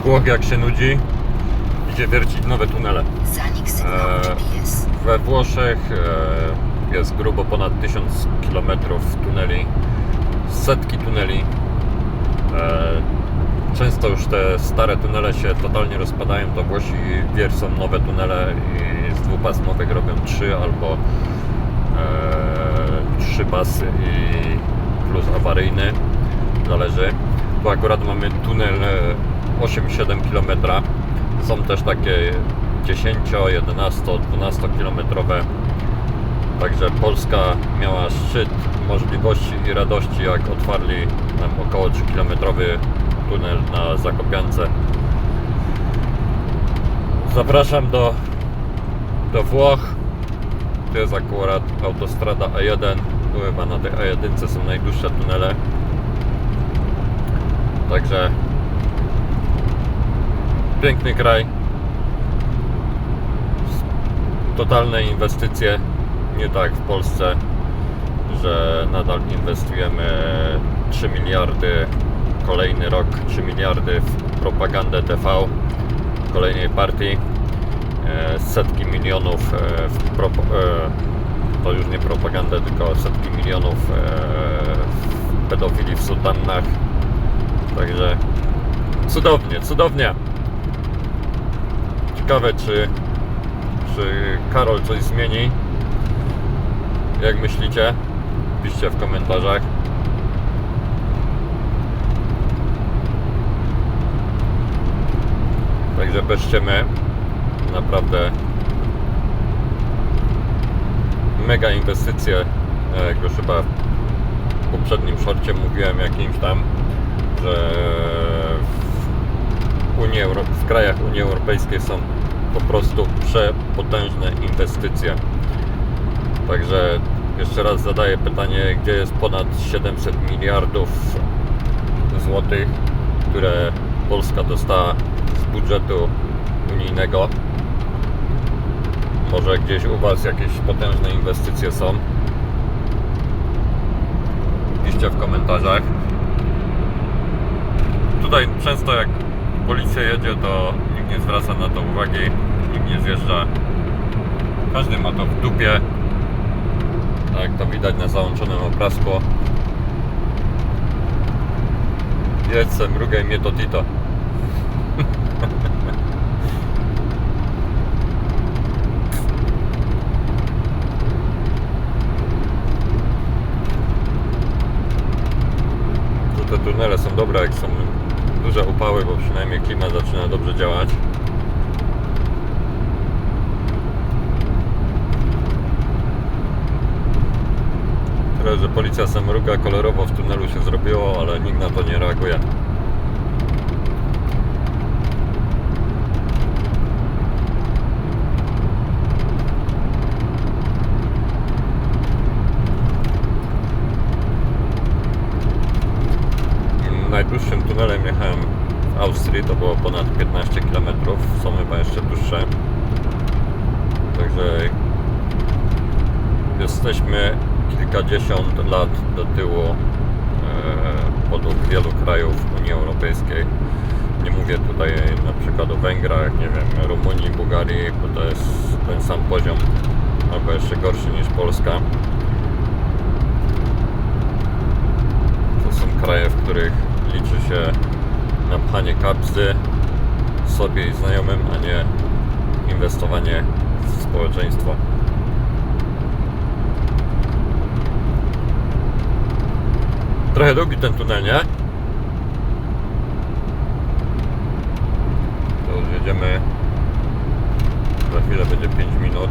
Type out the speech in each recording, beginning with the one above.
Włoch jak się nudzi, idzie wiercić nowe tunele. GPS. We Włoszech e, jest grubo ponad 1000 km tuneli, setki tuneli. E, często już te stare tunele się totalnie rozpadają, to Włosi wiercą nowe tunele i z dwupasmowych robią trzy albo e, trzy pasy i plus awaryjny, zależy. Tu akurat mamy tunel e, 8-7 km. Są też takie 10, 11, 12 kilometrowe. Także Polska miała szczyt możliwości i radości, jak otwarli nam około 3 kilometrowy tunel na Zakopiance. Zapraszam do, do Włoch. Tu jest akurat autostrada A1. Tu chyba na tej A1 są najdłuższe tunele. Także piękny kraj. Totalne inwestycje. Nie tak w Polsce, że nadal inwestujemy 3 miliardy kolejny rok 3 miliardy w propagandę TV kolejnej partii. E, Setki milionów e, w propo, e, to już nie propagandę, tylko setki milionów w pedofilii w sutannach. Także cudownie, cudownie. Ciekawe, czy, czy Karol coś zmieni. Jak myślicie? Piszcie w komentarzach. Także ściemy. Naprawdę mega inwestycje. Jak już chyba w poprzednim shorcie mówiłem jakimś tam, że Unii Euro- w krajach Unii Europejskiej są po prostu przepotężne inwestycje. Także jeszcze raz zadaję pytanie, gdzie jest ponad 700 miliardów złotych, które Polska dostała z budżetu unijnego. Może gdzieś u Was jakieś potężne inwestycje są. Piszcie w komentarzach. Tutaj często jak policja jedzie, to nikt nie zwraca na to uwagi, nikt nie zjeżdża. Każdy ma to w dupie. Tak to widać na załączonym obrazku. Jedź se, mrugaj mnie to Tito. Te tunele są dobre, jak są duże upały, bo przynajmniej klimat zaczyna dobrze działać. Tyle, że policja samruga kolorowo w tunelu się zrobiło, ale nikt na to nie reaguje. Najdłuższym tunelem jechałem w Austrii, to było ponad 15 km, są chyba jeszcze dłuższe. Także jesteśmy kilkadziesiąt lat do tyłu e, wielu krajów Unii Europejskiej. Nie mówię tutaj na przykład o Węgrach, nie wiem, Rumunii, Bułgarii, bo to jest ten sam poziom, albo jeszcze gorszy niż Polska. To są kraje, w których liczy się napchanie kapsy sobie i znajomym, a nie inwestowanie w społeczeństwo. Trochę długi ten tunel, nie? To już jedziemy. Za chwilę będzie 5 minut.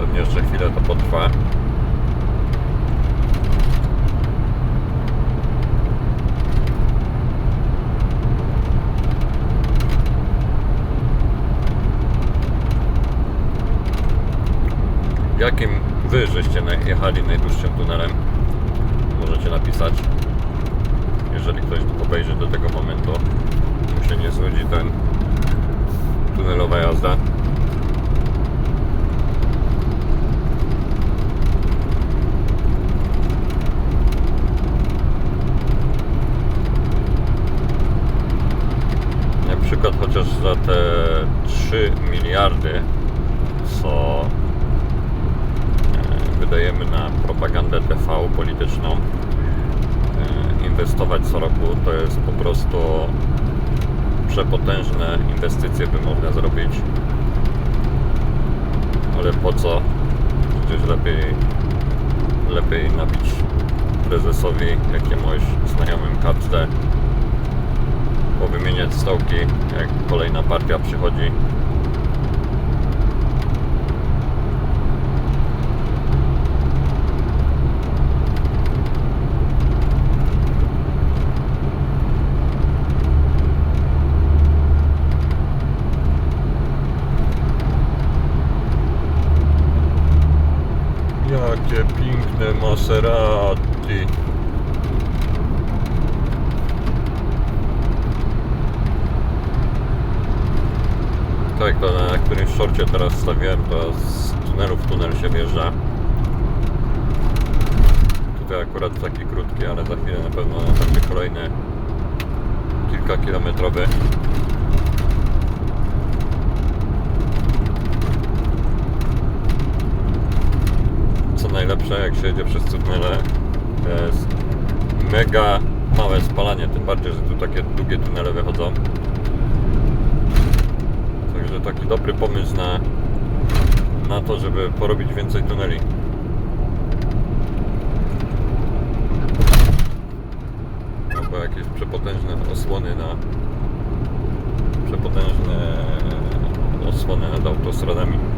Pewnie jeszcze chwilę to potrwa. jakim Wy żeście jechali najdłuższym tunelem? Możecie napisać. Jeżeli ktoś obejrzy do tego momentu, mu się nie znudzi ten tunelowa jazda. Na przykład chociaż za te 3 miliardy, co wydajemy na propagandę TV polityczną, e, inwestować co roku, to jest po prostu przepotężne inwestycje by można zrobić. Ale po co? Przecież lepiej, lepiej nabić prezesowi jakiemuś znajomym kapsle, powymieniać stołki, jak kolejna partia przychodzi. Maserati. Tak, to na którymś szorcie teraz stawiałem, to z tunelu w tunel się wjeżdża. Tutaj akurat taki krótki, ale za chwilę na pewno będzie kolejny kilkakilometrowy. co najlepsze, jak się jedzie przez tunele, to jest mega małe spalanie, tym bardziej, że tu takie długie tunele wychodzą. Także taki dobry pomysł na, na to, żeby porobić więcej tuneli. Albo jakieś przepotężne osłony na przepotężne osłony nad autostradami.